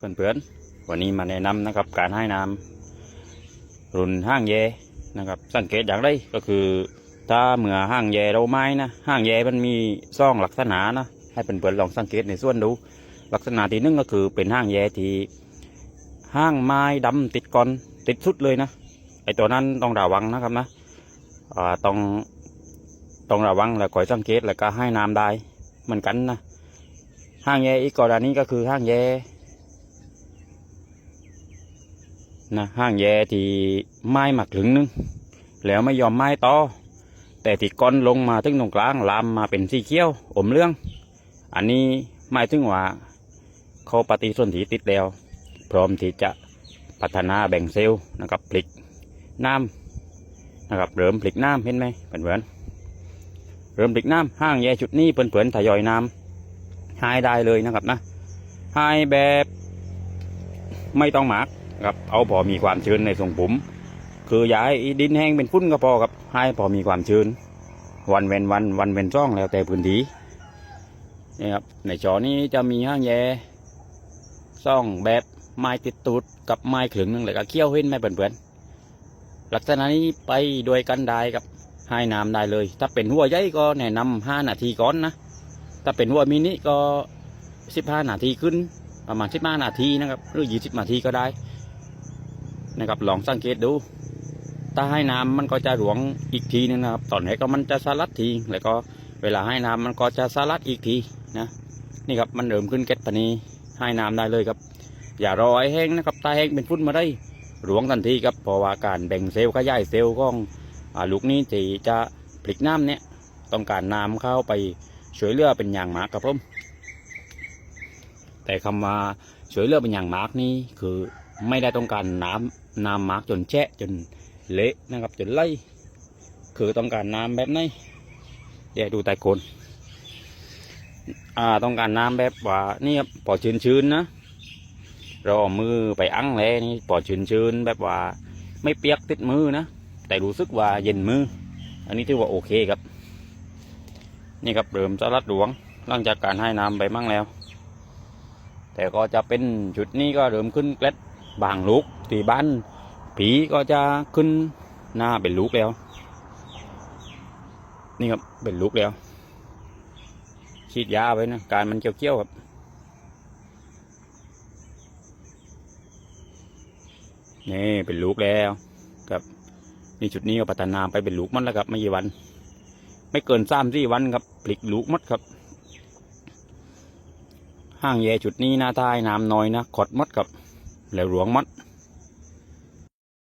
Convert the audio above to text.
เพื่อนๆ วันนี้มาแนะนำนะครับการให้น้ำรุ่นห้างแยนะครับ สังเกตอย่างไรก็คือ ถ้าเมื่อห้างแยเราไม้นะห้างแยมันมีซ่องลักษณะนะให้เพื่อนๆลองสังเกตในส่วนดู ลักษณะที่หนึ่งก็คือเป็นห้างแยที่ห้างไม้ดำติดก้อนติดสุดเลยนะไอตัวนั้นต้องระวังนะครับนะต้องต้องระวังแล้วคอยสังเกตแล้วก็ให้น้ำได้เหมือนกันนะห้างแยอีกกรณีก็คือห้างแย นะห้างแย่ที่ไม้หมักถึงนึง แล้วไม่ยอมไม้ต่อ แต่ที่ก้อนลงมาถึงตรงกลางลามมาเป็นสีเขียวอมเรื่อง อันนี้หมายถึงว่าเขาปฏิสนธิติดแล้ว พร้อมที่จะพัฒนาแบ่งเซลล์นะครับผลิกน้ำนะครับเริ่มผลิกน้ำเห็นไหมเพื่อนๆเริ่มผลิกน้ำห้างแย่จุดนี้เพื่อนๆทยอยน้ำให้ได้เลยนะครับนะให้แบบไม่ต้องหมัก ครับเอาพอมีความชื้นในทรงผม คืออย่าให้ดินแห้งเป็นฟุ้นก็พอครับให้พอมีความชื้น วันเว้นวันวันเว้นช่องแล้วแต่พื้นที่นี่ครับในจอนี้จะมีห้างแย่ซ่องแบบไม้ติดตูดกับไม้ขึงนึงเลยก็เคี้ยวเห็นไหมเพื่อนๆลักษณะนี้ไปด้วยกันได้ครับให้น้ำได้เลย ถ้าเป็นหัวใหญ่ก็แนะนำห้านาทีก่อนนะถ้าเป็นหัวมินิก็สิบห้านาทีขึ้นประมาณสิบห้านาทีนะครับหรือยี่สิบนาทีก็ได้ นะครับลองสังเกตดู ถ้าให้น้ำมันก็จะหลวงอีกทีนึงนะครับ ตอนนี้ก็มันจะสลัดทีแล้วก็เวลาให้น้ำมันก็จะสลัดอีกทีนะนี่ครับมันเริ่มขึ้นเก็ตปนีให้น้ำได้เลยครับ อย่ารอให้แห้งนะครับถ้าแห้งเป็นฟุ้นมาได้หลวงทันทีครับเพราะว่าการแบ่งเซลล์ขยายเซลล์ของอลูกนี้ที่จะผลิกน้ำเนี่ยต้องการน้ำเข้าไปช่วยเลือเป็นอย่างมากครับผมแต่คำว่าช่วยเลือเป็นอย่างมากนี่คือ ไม่ได้ต้องการน้ำน้ำมากจนแฉะจนเละนะครับจนไหลคือต้องการน้ำแบบไหนเดี๋ยวดูใต้โคนอ่าต้องการน้ำแบบว่านี่ครับพอชื้นๆนนะเราเอามือไปอั้งเลยนี่พอชื้นๆแบบว่าไม่เปียกติดมือนะแต่รู้สึกว่าเย็นมือ อันนี้ถือว่าโอเคครับ นี่ครับเริ่มสลัดหลวงหลังจากการให้น้ำไปมั่งแล้ว แต่ก็จะเป็นจุดนี้ก็เริ่มขึ้นเกล็ด บางลูกที่บ้านผีก็จะขึ้นหน้าเป็นลูกแล้ว นี่ครับเป็นลูกแล้วฉีดยาไว้นะการมันเกี่ยวๆครับนี่เป็นลูกแล้วครับนี่จุดนี้ก็พัฒนาไปเป็นลูกมันแล้วครับไม่กี่วัน ไม่เกินสามสี่วันครับผลิกลูกหมดครับ ห้างแย่จุดนี้หน้าใต้น้ำน้อยนะขดหมดกับ แล้วหลวงมัด